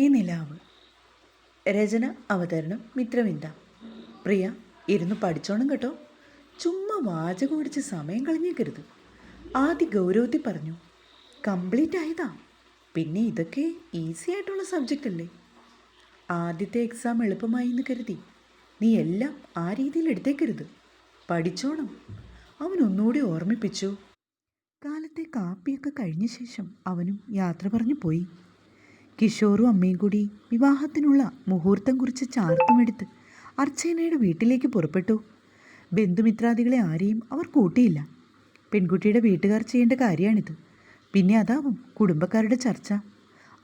ഈ നിലാവ്. രചന അവതരണം മിത്രവിന്ദ. പ്രിയ ഇരുന്ന് പഠിച്ചോണം കേട്ടോ. ചുമ്മാ വാചകം ഓടിച്ച് സമയം കളഞ്ഞേക്കരുത്. ആദ്യ ഗൗരവത്തിൽ പറഞ്ഞു കംപ്ലീറ്റ് ആയതാ. പിന്നെ ഇതൊക്കെ ഈസി ആയിട്ടുള്ള സബ്ജക്റ്റ് അല്ലേ? ആദ്യത്തെ എക്സാം എളുപ്പമായി എന്ന് കരുതി. നീ എല്ലാം ആ രീതിയിൽ എടുത്തേക്കരുത്. പഠിച്ചോണം. അവൻ ഒന്നുകൂടി ഓർമ്മിപ്പിച്ചു. കാലത്തെ കാപ്പിയൊക്കെ കഴിഞ്ഞ ശേഷം അവനും യാത്ര പറഞ്ഞു പോയി. കിഷോറും അമ്മയും കൂടി വിവാഹത്തിനുള്ള മുഹൂർത്തം കുറിച്ച് ചാർത്തുമെടുത്ത് അർച്ചനയുടെ വീട്ടിലേക്ക് പുറപ്പെട്ടു. ബന്ധുമിത്രാദികളെ ആരെയും അവർ കൂട്ടിയില്ല. പെൺകുട്ടിയുടെ വീട്ടുകാർ ചെയ്യേണ്ട കാര്യമാണിത്. പിന്നെ അതാവും കുടുംബക്കാരുടെ ചർച്ച.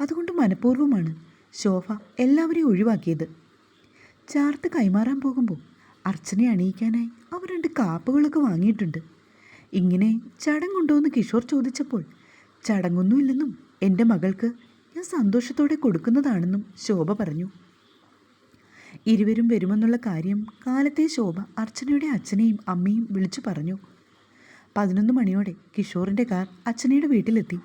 അതുകൊണ്ട് മനഃപൂർവമാണ് ശോഭ എല്ലാവരെയും ഒഴിവാക്കിയത്. ചാർത്ത് കൈമാറാൻ പോകുമ്പോൾ അർച്ചനയെ അണിയിക്കാനായി അവർ രണ്ട് കാപ്പുകളൊക്കെ വാങ്ങിയിട്ടുണ്ട്. ഇങ്ങനെ ചടങ്ങുണ്ടോ എന്ന് കിഷോർ ചോദിച്ചപ്പോൾ ചടങ്ങൊന്നുമില്ലെന്നും എന്റെ മകൾക്ക് ഞാൻ സന്തോഷത്തോടെ കൊടുക്കുന്നതാണെന്നും ശോഭ പറഞ്ഞു. ഇരുവരും വരുമെന്നുള്ള കാര്യം കാലത്തെ ശോഭ അർച്ചനയുടെ അച്ഛനെയും അമ്മയും വിളിച്ചു പറഞ്ഞു. പതിനൊന്ന് മണിയോടെ കിഷോറിന്റെ കാർ അച്ഛനയുടെ വീട്ടിലെത്തി.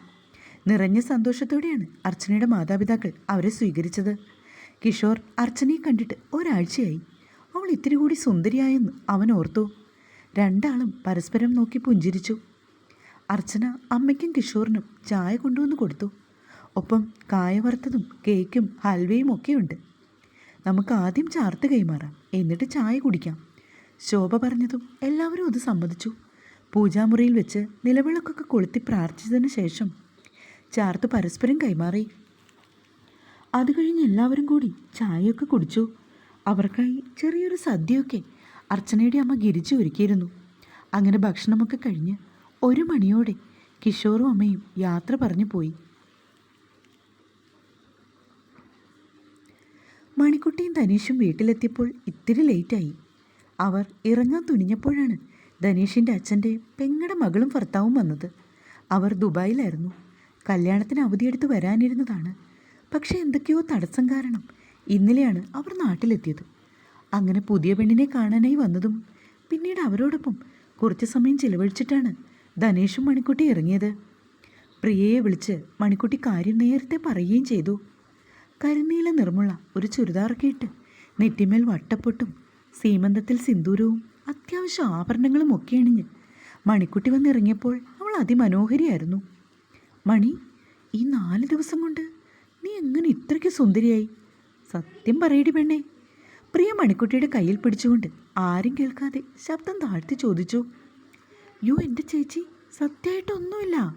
നിറഞ്ഞ സന്തോഷത്തോടെയാണ് അർച്ചനയുടെ മാതാപിതാക്കൾ അവരെ സ്വീകരിച്ചത്. കിഷോർ അർച്ചനയെ കണ്ടിട്ട് ഒരാഴ്ചയായി. അവൾ ഇത്തിരി കൂടി സുന്ദരിയായെന്ന് അവൻ ഓർത്തു. രണ്ടാളും പരസ്പരം നോക്കി പുഞ്ചിരിച്ചു. അർച്ചന അമ്മയ്ക്കും കിഷോറിനും ചായ കൊണ്ടുവന്ന് കൊടുത്തു. ഒപ്പം കായ വറുത്തതും കേക്കും ഹൽവയും ഒക്കെയുണ്ട്. നമുക്ക് ആദ്യം ചാർത്ത് കൈമാറാം. എന്നിട്ട് ചായ കുടിക്കാം. ശോഭ പറഞ്ഞതും എല്ലാവരും അത് സമ്മതിച്ചു. പൂജാമുറിയിൽ വെച്ച് നിലവിളക്കൊക്കെ കൊളുത്തി പ്രാർത്ഥിച്ചതിന് ശേഷം ചാർത്ത് പരസ്പരം കൈമാറി. അത് കഴിഞ്ഞ് എല്ലാവരും കൂടി ചായയൊക്കെ കുടിച്ചു. അവർക്കായി ചെറിയൊരു സദ്യയൊക്കെ അർച്ചനയുടെ അമ്മ ഗിരിച്ചു ഒരുക്കിയിരുന്നു. അങ്ങനെ ഭക്ഷണമൊക്കെ കഴിഞ്ഞ് ഒരു മണിയോടെ കിഷോറും അമ്മയും യാത്ര പറഞ്ഞു പോയി. മണിക്കുട്ടിയും ധനീഷും വീട്ടിലെത്തിയപ്പോൾ ഇത്തിരി ലേറ്റായി. അവർ ഇറങ്ങാൻ തുനിഞ്ഞപ്പോഴാണ് ധനീഷിന്റെ അച്ഛന്റെ പെങ്ങടെ മകളും ഭർത്താവും വന്നത്. അവർ ദുബായിലായിരുന്നു. കല്യാണത്തിന് അവധിയെടുത്ത് വരാനിരുന്നതാണ്. പക്ഷേ എന്തൊക്കെയോ തടസ്സം കാരണം ഇന്നലെയാണ് അവർ നാട്ടിലെത്തിയത്. അങ്ങനെ പുതിയ പെണ്ണിനെ കാണാനായി വന്നതും പിന്നീട് അവരോടൊപ്പം കുറച്ച് സമയം ചിലവഴിച്ചിട്ടാണ് ധനേഷും മണിക്കുട്ടി ഇറങ്ങിയത്. പ്രിയയെ വിളിച്ച് മണിക്കുട്ടി കാര്യം നേരത്തെ പറയുകയും ചെയ്തു. കരിനീല നിർമ്മുള്ള ഒരു ചുരിദാറൊക്കെ ഇട്ട് നെറ്റിമേൽ വട്ടപ്പൊട്ടും സീമന്തത്തിൽ സിന്ദൂരവും അത്യാവശ്യം ആഭരണങ്ങളും ഒക്കെ അണിഞ്ഞ് മണിക്കുട്ടി വന്നിറങ്ങിയപ്പോൾ അവൾ അതിമനോഹരിയായിരുന്നു. മണി ഈ നാല് ദിവസം കൊണ്ട് നീ എങ്ങനെ ഇത്രയ്ക്ക് സുന്ദരിയായി? സത്യം പറയടി പെണ്ണേ. പ്രിയ മണിക്കുട്ടിയുടെ കയ്യിൽ പിടിച്ചുകൊണ്ട് ആരും കേൾക്കാതെ ശബ്ദം താഴ്ത്തി ചോദിച്ചു യോ എന്റെ ചേച്ചി സത്യമായിട്ടൊന്നുമില്ല.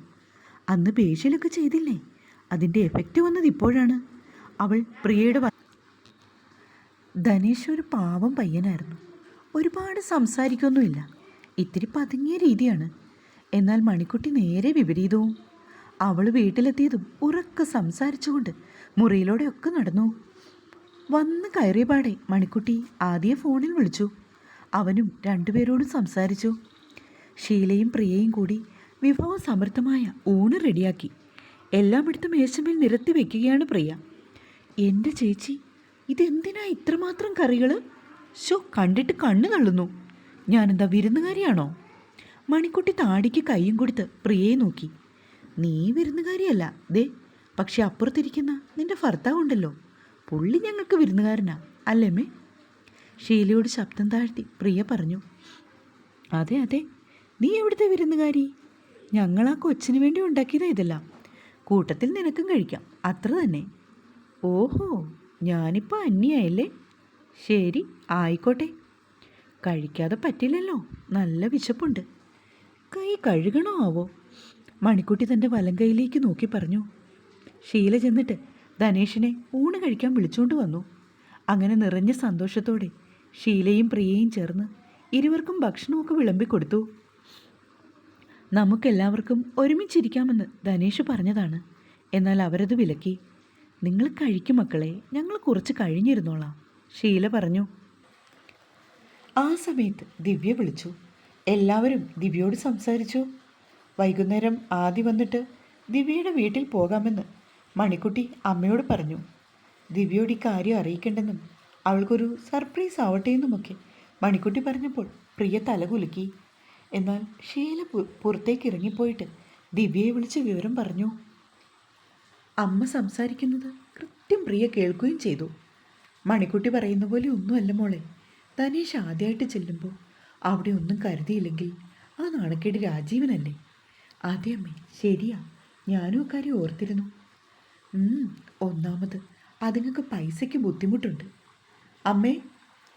അന്ന് പേഷ്യലൊക്കെ ചെയ്തില്ലേ? അതിന്റെ എഫക്റ്റ് വന്നത് ഇപ്പോഴാണ്. അവൾ പ്രിയയുടെ ധനേഷ് ഒരു പാവം പയ്യനായിരുന്നു. ഒരുപാട് സംസാരിക്കൊന്നുമില്ല. ഇത്തിരി പതുങ്ങിയ രീതിയാണ്. എന്നാൽ മണിക്കുട്ടി നേരെ വിപരീതവും. അവൾ വീട്ടിലെത്തിയതും ഉറക്കെ സംസാരിച്ചുകൊണ്ട് മുറിയിലൂടെ ഒക്കെ നടന്നു. വന്ന് കയറിയ പാടെ മണിക്കുട്ടി ആദ്യ ഫോണിൽ വിളിച്ചു. അവനും രണ്ടുപേരോടും സംസാരിച്ചു. ഷീലയും പ്രിയയും കൂടി വിഭവ സമൃദ്ധമായ ഊണ് റെഡിയാക്കി. എല്ലാം എടുത്ത് മേശമേൽ നിരത്തി വയ്ക്കുകയാണ് പ്രിയ. എന്റെ ചേച്ചി ഇതെന്തിനാ ഇത്രമാത്രം കറികൾ ഷോ കണ്ടിട്ട് കണ്ണു തള്ളുന്നു. ഞാനെന്താ വിരുന്നുകാരിയാണോ? മണിക്കുട്ടി താടിക്ക് കൈയും കൊടുത്ത് പ്രിയയെ നോക്കി. നീ വിരുന്നുകാരിയല്ല ദേ പക്ഷെ അപ്പുറത്തിരിക്കുന്ന നിന്റെ ഭർത്താവുണ്ടല്ലോ പുള്ളി ഞങ്ങൾക്ക് വിരുന്നുകാരനാ അല്ലേമ്മേ ഷീലയോട് ശബ്ദം താഴ്ത്തി പ്രിയ പറഞ്ഞു. അതെ അതെ നീ എവിടുത്തെ വിരുന്നുകാരി? ഞങ്ങൾ ആ കൊച്ചിന് വേണ്ടി ഉണ്ടാക്കിയതാ ഇതെല്ലാം. കൂട്ടത്തിൽ നിനക്കും കഴിക്കാം അത്ര തന്നെ. ഓഹോ ഞാനിപ്പോൾ അന്യായല്ലേ? ശരി ആയിക്കോട്ടെ. കഴിക്കാതെ പറ്റില്ലല്ലോ നല്ല വിശപ്പുണ്ട്. കൈ കഴുകണോ ആവോ? മണിക്കുട്ടി തന്റെ വലം കൈയിലേക്ക് നോക്കി പറഞ്ഞു. ഷീല ചെന്നിട്ട് ധനേഷിനെ ഊണ് കഴിക്കാൻ വിളിച്ചുകൊണ്ട് വന്നു. അങ്ങനെ നിറഞ്ഞ സന്തോഷത്തോടെ ഷീലയും പ്രിയയും ചേർന്ന് ഇരുവർക്കും ഭക്ഷണമൊക്കെ വിളമ്പിക്കൊടുത്തു നമുക്കെല്ലാവർക്കും ഒരുമിച്ചിരിക്കാമെന്ന് ധനേഷ് പറഞ്ഞതാണ് എന്നാൽ അവരത് വിലക്കി. നിങ്ങൾ കഴിക്കും മക്കളെ ഞങ്ങൾ കുറച്ച് കഴിഞ്ഞിരുന്നോളാം ഷീല പറഞ്ഞു. ആ സമയത്ത് ദിവ്യ വിളിച്ചു. എല്ലാവരും ദിവ്യയോട് സംസാരിച്ചു. വൈകുന്നേരം ആദ്യം വന്നിട്ട് ദിവ്യയുടെ വീട്ടിൽ പോകാമെന്ന് മണിക്കുട്ടി അമ്മയോട് പറഞ്ഞു. ദിവ്യയോട് ഈ കാര്യം അറിയിക്കേണ്ടെന്നും അവൾക്കൊരു സർപ്രൈസ് ആവട്ടെ എന്നുമൊക്കെ മണിക്കുട്ടി പറഞ്ഞപ്പോൾ പ്രിയ തലകുലുക്കി. എന്നാൽ ഷീല പുറത്തേക്ക് ഇറങ്ങിപ്പോയിട്ട് ദിവ്യയെ വിളിച്ച് വിവരം പറഞ്ഞു. അമ്മ സംസാരിക്കുന്നത് കൃത്യം പ്രിയ കേൾക്കുകയും ചെയ്തു. മണിക്കുട്ടി പറയുന്ന പോലെ ഒന്നുമല്ല മോളെ. ധനേഷ് ആദ്യമായിട്ട് ചെല്ലുമ്പോൾ അവിടെ ഒന്നും കരുതിയില്ലെങ്കിൽ ആ നാണക്കേട് രാജീവനല്ലേ? അതെ അമ്മേ ശരിയാ. ഞാനും അക്കാര്യം ഓർത്തിരുന്നു. ഒന്നാമത് അതുങ്ങൾക്ക് പൈസയ്ക്ക് ബുദ്ധിമുട്ടുണ്ട്. അമ്മേ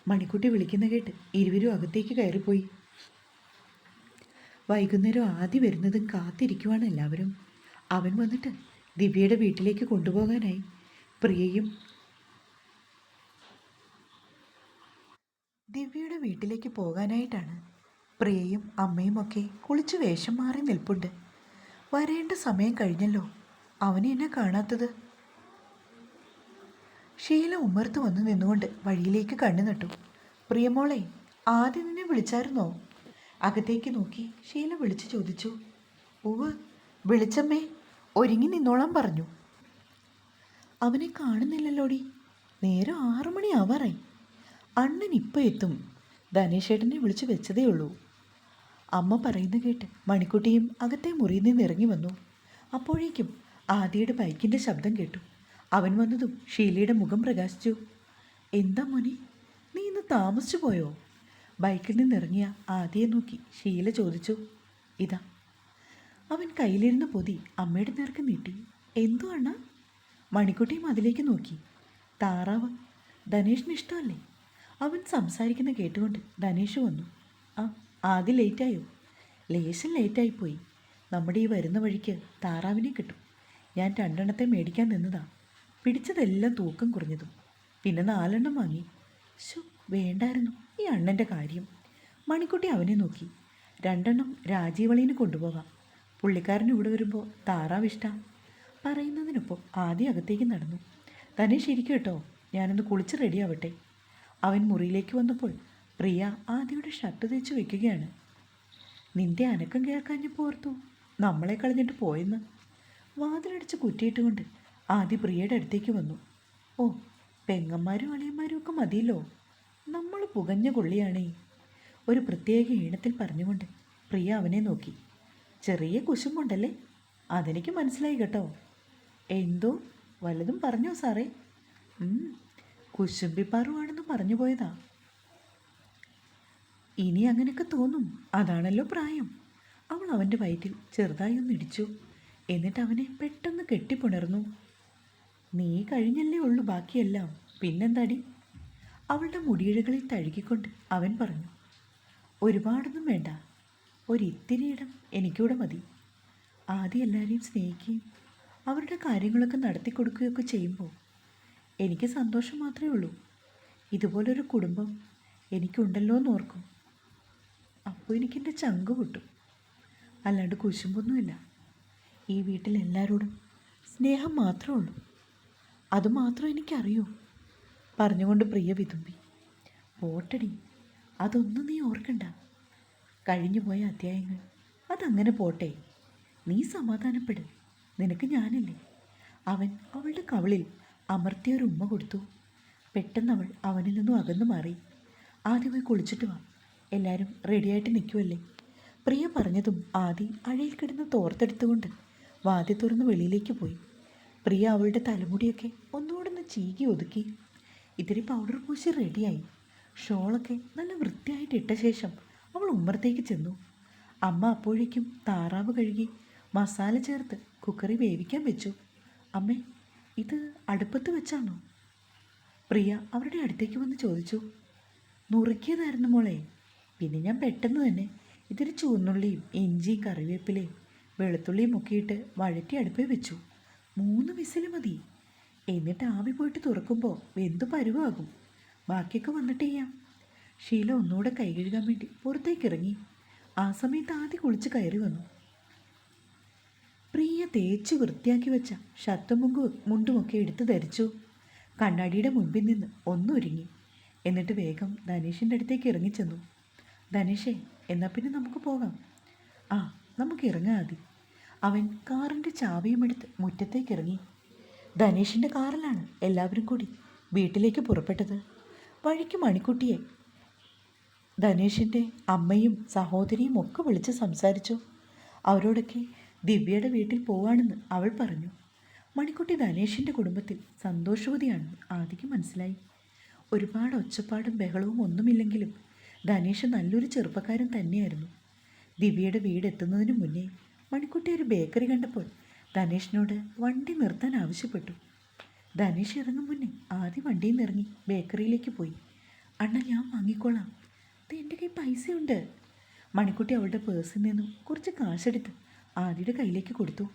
മണിക്കുട്ടി വിളിക്കുന്ന കേട്ട് ഇരുവരും അകത്തേക്ക് കയറിപ്പോയി. വൈകുന്നേരം ആദ്യം വരുന്നതും കാത്തിരിക്കുവാണ് എല്ലാവരും. അവൻ വന്നിട്ട് ദിവ്യയുടെ വീട്ടിലേക്ക് കൊണ്ടുപോകാനായി. പ്രിയയും ദിവ്യയുടെ വീട്ടിലേക്ക് പോകാനായിട്ടാണ്. പ്രിയയും അമ്മയും ഒക്കെ കുളിച്ച് വേഷം മാറി നിൽപ്പുണ്ട്. വരേണ്ട സമയം കഴിഞ്ഞല്ലോ. അവനെ എന്നെ കാണാത്തത്? ഷീല ഉമ്മർത്ത് വന്ന് നിന്നുകൊണ്ട് വഴിയിലേക്ക് കണ്ണു നട്ടു. പ്രിയമോളെ ആദ്യം നിന്നെ വിളിച്ചായിരുന്നോ? അകത്തേക്ക് നോക്കി ഷീല വിളിച്ചു ചോദിച്ചു. ഉവ് വിളിച്ചമ്മേ. ഒരുങ്ങി നിന്നോളാൻ പറഞ്ഞു. അവനെ കാണുന്നില്ലല്ലോടി. നേരം ആറു മണി ആവാറായി. അണ്ണൻ ഇപ്പം എത്തും. ധനേഷേട്ടനെ വിളിച്ചു വെച്ചതേ ഉള്ളൂ. അമ്മ പറയുന്നത് കേട്ട് മണിക്കുട്ടിയും അകത്തെ മുറിയിൽ നിന്ന് ഇറങ്ങി വന്നു. അപ്പോഴേക്കും ആദിയുടെ ബൈക്കിന്റെ ശബ്ദം കേട്ടു. അവൻ വന്നതും ഷീലയുടെ മുഖം പ്രകാശിച്ചു. എന്താ മോനെ? നീ ഇന്ന് താമസിച്ചു പോയോ? ബൈക്കിൽ നിന്നിറങ്ങിയ ആദിയെ നോക്കി ഷീല ചോദിച്ചു. ഇതാ അവൻ കയ്യിലിരുന്ന പൊതി അമ്മയുടെ നേർക്ക് നീട്ടി. എന്തോ അണ്ണ? മണിക്കുട്ടിയും അതിലേക്ക് നോക്കി. താറാവ് ധനേഷിന് ഇഷ്ടമല്ലേ? അവൻ സംസാരിക്കുന്ന കേട്ടുകൊണ്ട് ധനേഷ് വന്നു. ആ ആദ്യം ലേറ്റായോ? ലേശം ലേറ്റായിപ്പോയി. നമ്മുടെ ഈ വരുന്ന വഴിക്ക് താറാവിനെ കിട്ടും. ഞാൻ രണ്ടെണ്ണത്തെ മേടിക്കാൻ നിന്നതാ. പിടിച്ചതെല്ലാം തൂക്കം കുറഞ്ഞതും. പിന്നെ നാലെണ്ണം വാങ്ങി. ശോ വേണ്ടായിരുന്നു. ഈ അണ്ണന്റെ കാര്യം. മണിക്കുട്ടി അവനെ നോക്കി. രണ്ടെണ്ണം രാജീവളീന് കൊണ്ടുപോകാം. പുള്ളിക്കാരൻ ഇവിടെ വരുമ്പോൾ താറാവ് ഇഷ്ടം പറയുന്നതിനൊപ്പം ആദ്യം അകത്തേക്ക് നടന്നു. തന്നെ ശരിക്കും കേട്ടോ ഞാനൊന്ന് കുളിച്ച് റെഡിയാവട്ടെ. അവൻ മുറിയിലേക്ക് വന്നപ്പോൾ പ്രിയ ആദ്യയുടെ ഷർട്ട് തേച്ച് വെക്കുകയാണ്. നിന്റെ അനക്കം കേൾക്കാഞ്ഞപ്പോൾ ഓർത്തു നമ്മളെ കളഞ്ഞിട്ട് പോയെന്ന്. വാതിലടിച്ച് കുറ്റിയിട്ടുകൊണ്ട് ആദ്യ പ്രിയയുടെ അടുത്തേക്ക് വന്നു. ഓ പെങ്ങന്മാരും അളിയന്മാരും ഒക്കെ മതിയല്ലോ. നമ്മൾ പുകഞ്ഞ കൊള്ളിയാണേ. ഒരു പ്രത്യേക ഈണത്തിൽ പറഞ്ഞുകൊണ്ട് പ്രിയ അവനെ നോക്കി. ചെറിയ കുശുമുണ്ടല്ലേ അതെനിക്ക് മനസ്സിലായി കേട്ടോ. എന്തോ? വല്ലതും പറഞ്ഞോ സാറേ. കുശുമ്പിപ്പാറുവാണെന്ന് പറഞ്ഞു പോയതാ. ഇനി അങ്ങനെയൊക്കെ തോന്നും. അതാണല്ലോ പ്രായം. അവൾ അവന്റെ വയറ്റിൽ ചെറുതായി ഒന്ന് ഇടിച്ചു. എന്നിട്ട് അവനെ പെട്ടെന്ന് കെട്ടിപ്പുണർന്നു. നീ കഴിഞ്ഞല്ലേ ഉള്ളൂ ബാക്കിയെല്ലാം. പിന്നെന്താടി? അവളുടെ മുടിയിഴകളിൽ തഴുകിക്കൊണ്ട് അവൻ പറഞ്ഞു. ഒരുപാടൊന്നും വേണ്ട. ഒരിത്തിരിയിടം എനിക്കൂടെ മതി. ആദ്യം എല്ലാവരെയും സ്നേഹിക്കുകയും അവരുടെ കാര്യങ്ങളൊക്കെ നടത്തി കൊടുക്കുകയൊക്കെ ചെയ്യുമ്പോൾ എനിക്ക് സന്തോഷം മാത്രമേ ഉള്ളൂ. ഇതുപോലൊരു കുടുംബം എനിക്കുണ്ടല്ലോ എന്ന് ഓർക്കും. അപ്പോൾ എനിക്കെന്റെ ചങ്ക് പൊട്ടും. അല്ലാണ്ട് കുശുമ്പൊന്നുമില്ല. ഈ വീട്ടിൽ എല്ലാവരോടും സ്നേഹം മാത്രമേ ഉള്ളൂ. അതുമാത്രം എനിക്കറിയൂ. പറഞ്ഞുകൊണ്ട് പ്രിയ വിതുമ്പി പോട്ടടി അതൊന്നും നീ ഓർക്കണ്ട. കഴിഞ്ഞു പോയ അധ്യായങ്ങൾ. അതങ്ങനെ പോട്ടെ. നീ സമാധാനപ്പെട്. നിനക്ക് ഞാനില്ലേ? അവൻ അവളുടെ കവിളിൽ അമർത്തിയ ഒരു ഉമ്മ കൊടുത്തു. പെട്ടെന്ന് അവൾ അവനിൽ നിന്നും അകന്നു മാറി. ആദ്യം പോയി കുളിച്ചിട്ട് വാ. എല്ലാവരും റെഡിയായിട്ട് നിൽക്കുമല്ലേ പ്രിയ പറഞ്ഞതും ആദി അഴയിൽ കിടന്ന് തോർത്തെടുത്തുകൊണ്ട് വാതി തുറന്ന് വെളിയിലേക്ക് പോയി. പ്രിയ അവളുടെ തലമുടിയൊക്കെ ഒന്നുകൂടെ ഒന്ന് ചീകി ഒതുക്കി. ഇത്തിരി പൗഡർ പൂശി റെഡിയായി ഷോളൊക്കെ നല്ല വൃത്തിയായിട്ട് ഇട്ട ശേഷം അവൾ ഉമ്മറത്തേക്ക് ചെന്നു. അമ്മ അപ്പോഴേക്കും താറാവ് കഴുകി മസാല ചേർത്ത് കുക്കറി വേവിക്കാൻ വെച്ചു. അമ്മേ ഇത് അടുപ്പത്ത് വെച്ചാണോ? പ്രിയ അവരുടെ അടുത്തേക്ക് വന്ന് ചോദിച്ചു. നുറുക്കിയതായിരുന്നു മോളെ. പിന്നെ ഞാൻ പെട്ടെന്ന് തന്നെ ഇതിൽ ചുവന്നുള്ളിയും ഇഞ്ചിയും കറിവേപ്പിലയും വെളുത്തുള്ളിയും ഒക്കെ ഇട്ട് വഴറ്റി അടുപ്പിൽ വെച്ചു. മൂന്ന് വിസിൽ മതി. എന്നിട്ട് ആവി പോയിട്ട് തുറക്കുമ്പോൾ എന്തു പരുവാകും? ബാക്കിയൊക്കെ വന്നിട്ട് ചെയ്യാം. ഷീല ഒന്നുകൂടെ കൈ കഴുകാൻ വേണ്ടി പുറത്തേക്ക് ഇറങ്ങി ആ സമയത്ത് ആദ്യം കുളിച്ച് കയറി വന്നു. പ്രിയ തേച്ച് വൃത്തിയാക്കി വെച്ച ഷർട്ടും മുങ്കും മുണ്ടുമൊക്കെ എടുത്ത് ധരിച്ചു. കണ്ണാടിയുടെ മുൻപിൽ നിന്ന് ഒന്നൊരുങ്ങി എന്നിട്ട് വേഗം ധനേഷിന്റെ അടുത്തേക്ക് ഇറങ്ങിച്ചെന്നു ധനേഷേ എന്നാൽ പിന്നെ നമുക്ക് പോകാം. ആ നമുക്ക് ഇറങ്ങാതി അവൻ കാറിന്റെ ചാവിയും എടുത്ത് മുറ്റത്തേക്ക് ഇറങ്ങി. ധനേഷിന്റെ കാറിലാണ് എല്ലാവരും കൂടി വീട്ടിലേക്ക് പുറപ്പെട്ടത്. വഴിക്ക് മണിക്കുട്ടിയെ ധനേഷിന്റെ അമ്മയും സഹോദരിയും ഒക്കെ വിളിച്ച് സംസാരിച്ചു. അവരോടൊക്കെ ദിവ്യയുടെ വീട്ടിൽ പോവാണെന്ന് അവൾ പറഞ്ഞു. മണിക്കുട്ടി ധനേഷിന്റെ കുടുംബത്തിൽ സന്തോഷവതിയാണെന്ന് ആദ്യം മനസ്സിലായി. ഒരുപാട് ഒച്ചപ്പാടും ബഹളവും ഒന്നുമില്ലെങ്കിലും ധനേഷ് നല്ലൊരു ചെറുപ്പക്കാരൻ തന്നെയായിരുന്നു. ദിവ്യയുടെ വീട് എത്തുന്നതിന് മുന്നേ മണിക്കുട്ടി ഒരു ബേക്കറി കണ്ടപ്പോൾ ധനേഷിനോട് വണ്ടി നിർത്താൻ ആവശ്യപ്പെട്ടു. ധനേഷ് ഇറങ്ങും മുന്നേ ആദ്യം വണ്ടിയിൽ നിന്ന് ഇറങ്ങി ബേക്കറിയിലേക്ക് പോയി. അണ്ണ ഞാൻ വാങ്ങിക്കോളാം. ഇത് എന്റെ കയ്യിൽ പൈസയുണ്ട്. മണിക്കുട്ടി അവളുടെ പേഴ്സിൽ നിന്നും കുറച്ച് കാശെടുത്ത് ആദിയുടെ കയ്യിലേക്ക് കൊടുത്തു.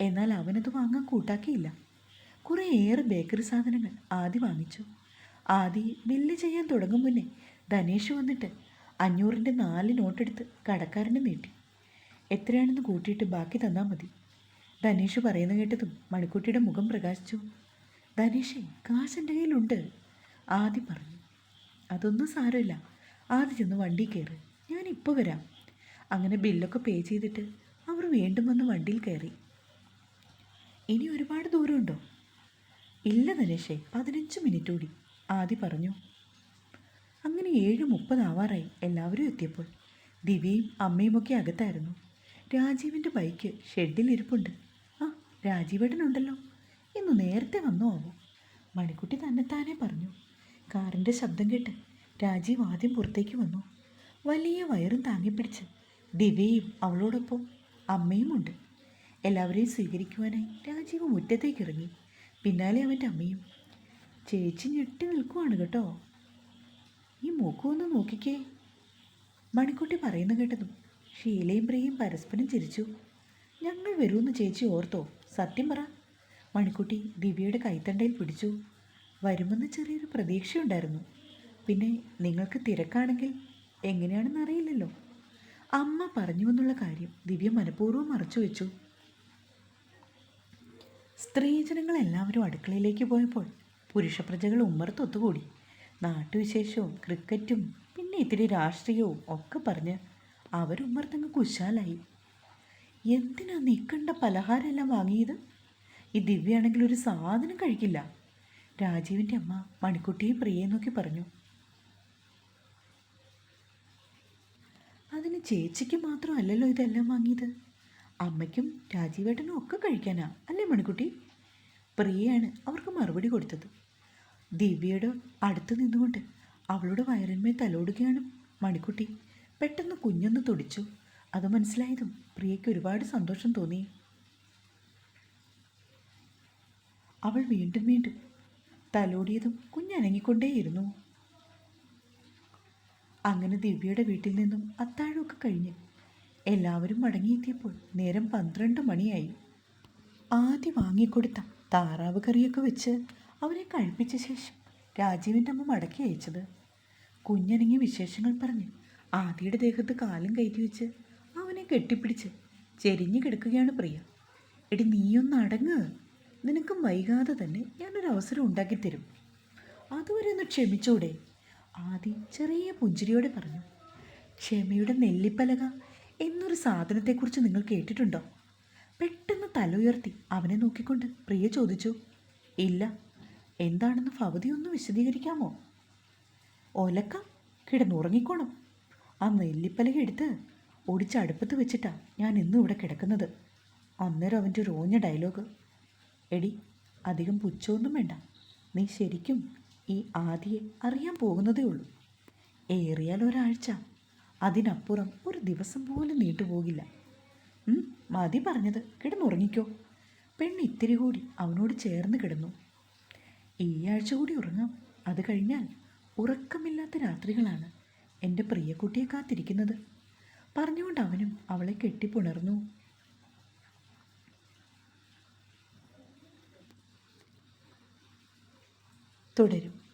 എന്നാൽ അവനത് വാങ്ങാൻ കൂട്ടാക്കിയില്ല. കുറേയേറെ ബേക്കറി സാധനങ്ങൾ ആദി വാങ്ങിച്ചു. ആദി ബില്ല് ചെയ്യാൻ തുടങ്ങും മുന്നേ ധനേഷ് വന്നിട്ട് അഞ്ഞൂറിന്റെ നാല് നോട്ടെടുത്ത് കടക്കാരന് നീട്ടി. എത്രയാണെന്ന് കൂട്ടിയിട്ട് ബാക്കി തന്നാൽ മതി. ധനേഷ് പറയുന്ന കേട്ടതും മണിക്കുട്ടിയുടെ മുഖം പ്രകാശിച്ചു. ധനേഷേ കാശ് എന്റെ കയ്യിലുണ്ട്. ആദി പറഞ്ഞു. അതൊന്നും സാരമില്ല. ആദ്യം ചെന്ന് വണ്ടി കയറ്. ഞാനിപ്പോൾ വരാം. അങ്ങനെ ബില്ലൊക്കെ പേ ചെയ്തിട്ട് അവർ വീണ്ടും വന്ന് വണ്ടിയിൽ കയറി. ഇനി ഒരുപാട് ദൂരമുണ്ടോ? ഇല്ല ധനേഷേ പതിനഞ്ച് മിനിറ്റ് കൂടി. ആദി പറഞ്ഞു. അങ്ങനെ ഏഴ് മുപ്പതാവാറായി എല്ലാവരും എത്തിയപ്പോൾ. ദിവ്യയും അമ്മയുമൊക്കെ അകത്തായിരുന്നു. രാജീവിന്റെ ബൈക്ക് ഷെഡിൽ ഇരിപ്പുണ്ട്. ആ രാജീവേട്ടനുണ്ടല്ലോ. ഇന്ന് നേരത്തെ വന്നോ ആവോ. മണിക്കുട്ടി തന്നെത്താനെ പറഞ്ഞു. കാറിന്റെ ശബ്ദം കേട്ട് രാജീവ് ആദ്യം പുറത്തേക്ക് വന്നു. വലിയ വയറും താങ്ങിപ്പിടിച്ച് ദിവ്യയും അവളോടൊപ്പം അമ്മയുമുണ്ട്. എല്ലാവരെയും സ്വീകരിക്കുവാനായി രാജീവ് മുറ്റത്തേക്ക് ഇറങ്ങി. പിന്നാലെ അവന്റെ അമ്മയും. ചേച്ചി ഞെട്ടി നിൽക്കുവാണ് കേട്ടോ. ഈ മൂക്കുവൊന്ന് നോക്കിക്കേ. മണിക്കുട്ടി പറയുന്നു കേട്ടതും ഷീലയും പ്രിയയും പരസ്പരം ചിരിച്ചു. ഞങ്ങൾ വരുമെന്ന് ചേച്ചി ഓർത്തോ? സത്യം പറ. മണിക്കുട്ടി ദിവ്യയുടെ കൈത്തണ്ടയിൽ പിടിച്ചു. വരുമെന്ന് ചെറിയൊരു പ്രതീക്ഷയുണ്ടായിരുന്നു. പിന്നെ നിങ്ങൾക്ക് തിരക്കാണെങ്കിൽ എങ്ങനെയാണെന്ന് അറിയില്ലല്ലോ. അമ്മ പറഞ്ഞു എന്നുള്ള കാര്യം ദിവ്യ മനഃപൂർവം മറച്ചു വെച്ചു. സ്ത്രീജനങ്ങൾ എല്ലാവരും അടുക്കളയിലേക്ക് പോയപ്പോൾ പുരുഷപ്രജകൾ ഉമ്മറത്തൊത്തുകൂടി നാട്ടുവിശേഷവും ക്രിക്കറ്റും പിന്നെ ഇത്തിരി രാഷ്ട്രീയവും ഒക്കെ പറഞ്ഞ് അവരുമ്മർത്തങ്ങ് കുശാലായി. എന്തിനാ നീ കണ്ട പലഹാരമെല്ലാം വാങ്ങിയത്? ഈ ദിവ്യയാണെങ്കിൽ ഒരു സാധനം കഴിക്കില്ല. രാജീവിന്റെ അമ്മ മണിക്കുട്ടിയെ പ്രിയെ നോക്കി പറഞ്ഞു. അതിന് ചേച്ചിക്ക് മാത്രമല്ലല്ലോ ഇതെല്ലാം വാങ്ങിയത്? അമ്മയ്ക്കും രാജീവേട്ടനും ഒക്കെ കഴിക്കാനാ അല്ലേ മണിക്കുട്ടി? പ്രിയയാണ് അവർക്ക് മറുപടി കൊടുത്തത്. ദിവ്യയുടെ അടുത്ത് നിന്നുകൊണ്ട് അവളുടെ വയറിന്മേൽ തലോടുകയാണ് മണിക്കുട്ടി. പെട്ടെന്ന് കുഞ്ഞൊന്ന് തുടിച്ചു. അത് മനസ്സിലായതും പ്രിയയ്ക്ക് ഒരുപാട് സന്തോഷം തോന്നി. അവൾ വീണ്ടും വീണ്ടും തലോടിയതും കുഞ്ഞനങ്ങിക്കൊണ്ടേയിരുന്നു. അങ്ങനെ ദിവ്യയുടെ വീട്ടിൽ നിന്നും അത്താഴമൊക്കെ കഴിഞ്ഞ് എല്ലാവരും മടങ്ങിയെത്തിയപ്പോൾ നേരം പന്ത്രണ്ട് മണിയായി. ആദ്യം വാങ്ങിക്കൊടുത്ത താറാവ് കറിയൊക്കെ വെച്ച് അവരെ കഴിപ്പിച്ച ശേഷം രാജീവിന്റെ അമ്മ മടക്കി അയച്ചത്. കുഞ്ഞനങ്ങി വിശേഷങ്ങൾ പറഞ്ഞ് ആദിയുടെ ദേഹത്ത് കാലും കയറ്റി വെച്ച് അവനെ കെട്ടിപ്പിടിച്ച് ചെരിഞ്ഞു കിടക്കുകയാണ് പ്രിയ. എടി നീയൊന്ന് അടങ്ങ്. നിനക്കും വൈകാതെ തന്നെ ഞാനൊരു അവസരം ഉണ്ടാക്കിത്തരും. അതുവരെ ഒന്ന് ക്ഷമിച്ചൂടെ? ആദി ചെറിയ പുഞ്ചിരിയോടെ പറഞ്ഞു ക്ഷമയുടെ നെല്ലിപ്പലക എന്നൊരു സാധനത്തെക്കുറിച്ച് നിങ്ങൾ കേട്ടിട്ടുണ്ടോ? പെട്ടെന്ന് തല ഉയർത്തി അവനെ നോക്കിക്കൊണ്ട് പ്രിയ ചോദിച്ചു ഇല്ല എന്താണെന്ന് ഭവതി ഒന്ന് വിശദീകരിക്കാമോ? ഒലക്ക? കിടന്നുറങ്ങിക്കോണം. ആ നെല്ലിപ്പലക എടുത്ത് ഒടിച്ച് അടുപ്പത്ത് വെച്ചിട്ടാ ഞാൻ ഇന്നും ഇവിടെ കിടക്കുന്നത്. അന്നേരം അവന്റെ ഒരു ഓഞ്ഞ ഡയലോഗ് എടി അധികം പുച്ഛമൊന്നും വേണ്ട. നീ ശരിക്കും ഈ ആദിയെ അറിയാൻ പോകുന്നതേ ഉള്ളൂ. ഏറിയാൽ ഒരാഴ്ച അതിനപ്പുറം ഒരു ദിവസം പോലും നീട്ടുപോകില്ല മതി പറഞ്ഞത് കിടന്നുറങ്ങിക്കോ. പെണ്ണ് ഇത്തിരി കൂടി അവനോട് ചേർന്ന് കിടന്നു. ഈ ആഴ്ച കൂടി ഉറങ്ങാം. അത് കഴിഞ്ഞാൽ ഉറക്കമില്ലാത്ത രാത്രികളാണ് എന്റെ പ്രിയക്കുട്ടിയെ കാത്തിരിക്കുന്നത്. പറഞ്ഞുകൊണ്ട് അവനും അവളെ കെട്ടിപ്പുണർന്നു. തുടരും.